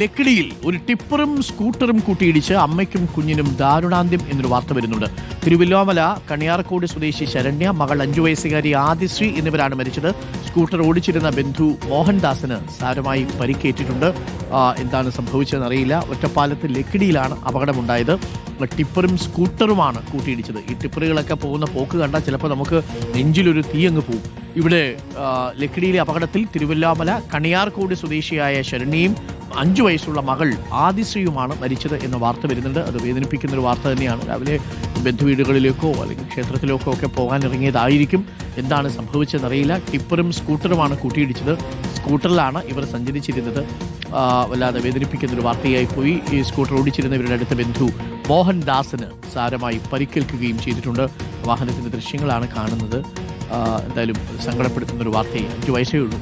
ലക്കിടിയിൽ ഒരു ടിപ്പറും സ്കൂട്ടറും കൂട്ടിയിടിച്ച് അമ്മയ്ക്കും കുഞ്ഞിനും ദാരുണാന്ത്യം എന്നൊരു വാർത്ത വരുന്നുണ്ട്. തിരുവല്ലോമല കണിയാർക്കോട് സ്വദേശി ശരണ്യ മകൾ അഞ്ചു വയസ്സുകാരി ആദിശ്രീ എന്നിവരാണ് മരിച്ചത്. സ്കൂട്ടർ ഓടിച്ചിരുന്ന ബന്ധു മോഹൻദാസിന് സാരമായി പരിക്കേറ്റിട്ടുണ്ട്. എന്താണ് സംഭവിച്ചതെന്ന് അറിയില്ല ഒറ്റപ്പാലത്ത് ലക്കിടിയിലാണ് അപകടമുണ്ടായത്. ടിപ്പറും സ്കൂട്ടറുമാണ് കൂട്ടിയിടിച്ചത്. ഈ ടിപ്പറുകളൊക്കെ പോകുന്ന പോക്ക് കണ്ടാൽ ചിലപ്പോൾ നമുക്ക് നെഞ്ചിലൊരു തീയങ്ങ് പോകും ഇവിടെ ലക്കിടിയിലെ അപകടത്തിൽ തിരുവല്ലാമല കണിയാർക്കോട് സ്വദേശിയായ ശരണ്യയും അഞ്ചു വയസ്സുള്ള മകൾ ആദിശ്രീയുമാണ് മരിച്ചത് എന്ന വാർത്ത വരുന്നുണ്ട്. അത് വേദനിപ്പിക്കുന്ന ഒരു വാർത്ത തന്നെയാണ്. രാവിലെ ബന്ധുവീടുകളിലേക്കോ അല്ലെങ്കിൽ ക്ഷേത്രത്തിലേക്കോ ഒക്കെ പോകാൻ ഇറങ്ങിയതായിരിക്കും. എന്താണ് സംഭവിച്ചതെന്നറിയില്ല. ടിപ്പറും സ്കൂട്ടറുമാണ് കൂട്ടിയിടിച്ചത്. സ്കൂട്ടറിലാണ് ഇവർ സഞ്ചരിച്ചിരുന്നത്. വല്ലാതെ വേദനിപ്പിക്കുന്ന ഒരു വാർത്തയായി പോയി. ഈ സ്കൂട്ടർ ഓടിച്ചിരുന്ന ഇവരുടെ അടുത്ത ബന്ധു മോഹൻദാസിന് സാരമായി പരിക്കേൽക്കുകയും ചെയ്തിട്ടുണ്ട്. വാഹനത്തിന്റെ ദൃശ്യങ്ങളാണ് കാണുന്നത്. എന്തായാലും സങ്കടപ്പെടുത്തുന്ന ഒരു വാർത്തയെ അഞ്ച് വയസ്സേ ഉള്ളൂ.